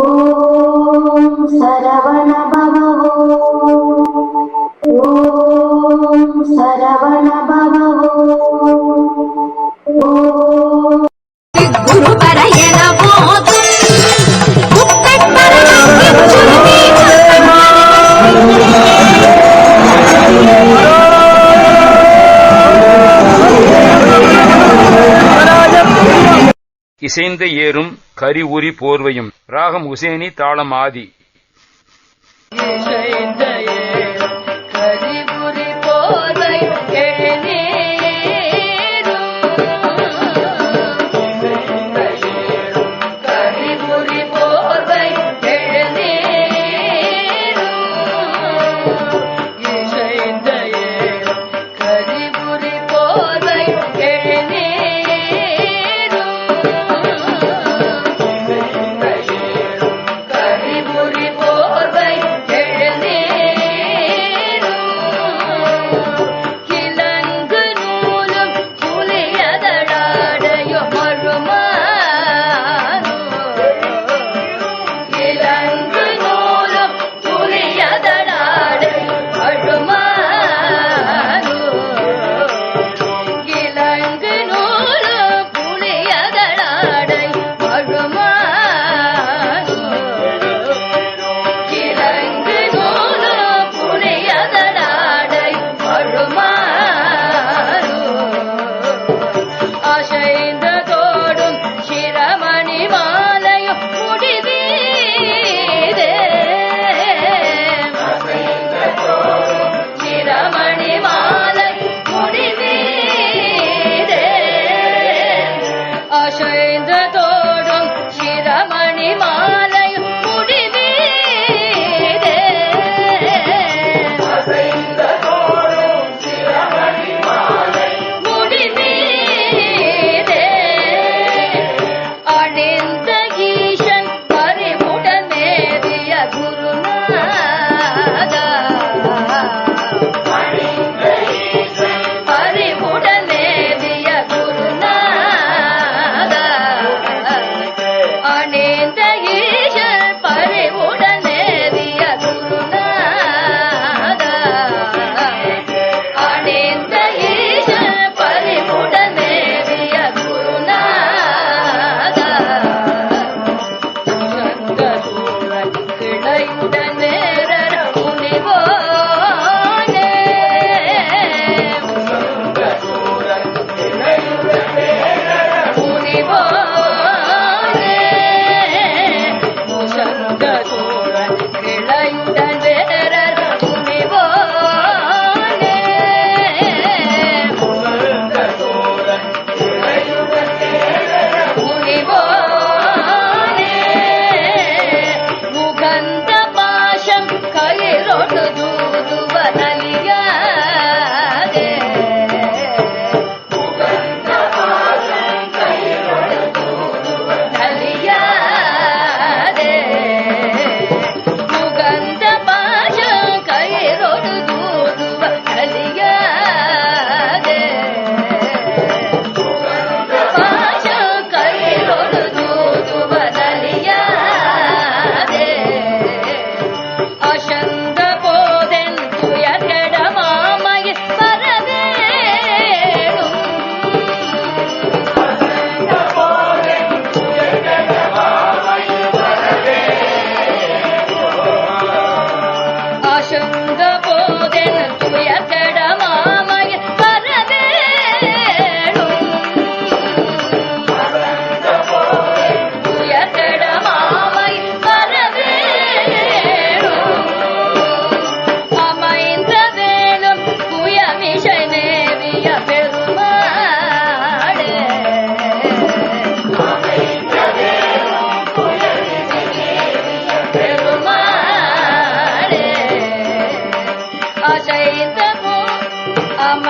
ॐ सरवण இசைந்த ஏறும் கரி உரி போர்வையும். ராகம் உசேனி தாளம் ஆதி.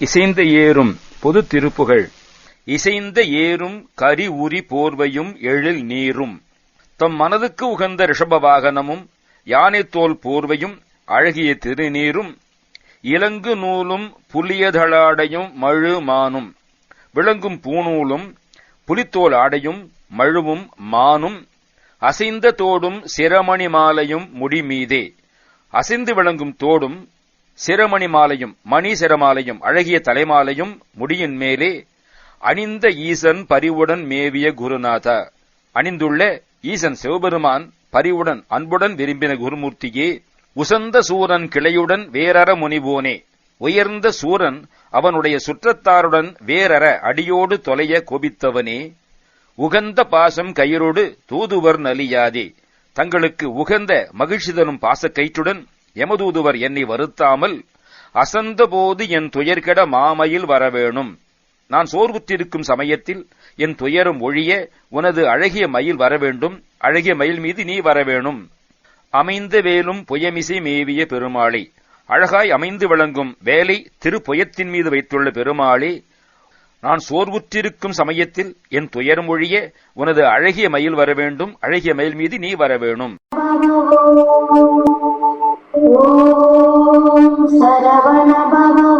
இசைந்த ஏறும் பொது திருப்புகள். இசைந்த ஏறும் கரி உரி போர்வையும் எழில் நீரும். தம் மனதுக்கு உகந்த ரிஷப வாகனமும் யானைத்தோல் போர்வையும் அழகிய திருநீரும். இலங்கு நூலும் புலியதளாடையும் மழு மானும். விளங்கும் பூநூலும் புலித்தோல் ஆடையும் மழுவும் மானும். அசைந்த தோடும் சிரமணி மாலையும் முடிமீதே அசைந்து விளங்கும் தோடும் சிரமணி மாலையும் மணி சிரமாலையும் அழகிய தலைமாலையும் முடியின் மேலே அணிந்த ஈசன் பரிவுடன் மேவிய குருநாதா. அணிந்துள்ள ஈசன் சிவபெருமான் பரிவுடன் அன்புடன் விரும்பின குருமூர்த்தியே உசந்த சூரன் கிளையுடன் வேறற முனிவோனே. உயர்ந்த சூரன் அவனுடைய சுற்றத்தாருடன் வேறற அடியோடு தொலைய கோபித்தவனே. உகந்த பாசம் கயிறோடு தூதுவர் நலியாதே. தங்களுக்கு உகந்த மகிழ்ச்சி தரும் பாசக்கயிற்றுடன் எமதூதுவர் என்னை வருத்தாமல் அசந்தபோது என் துயர்கெட மாமையில் வரவேணும். நான் சோர்வுற்றிருக்கும் சமயத்தில் என் துயரம் ஒழிய உனது அழகிய மயில் வரவேண்டும். அழகிய மயில் மீது நீ வரவேணும். அமைந்த வேலும் புயமிசை மேவிய பெருமாளே அழகாய் அமைந்து விளங்கும் வேலை திருப்புயத்தின் மீது வைத்துள்ள பெருமாளே நான் சோர்வுற்றிருக்கும் சமயத்தில் என் துயரம் ஒழிய உனது அழகிய மயில் வரவேண்டும். அழகிய மயில் மீது நீ வரவேணும். ॐ सरवण भवो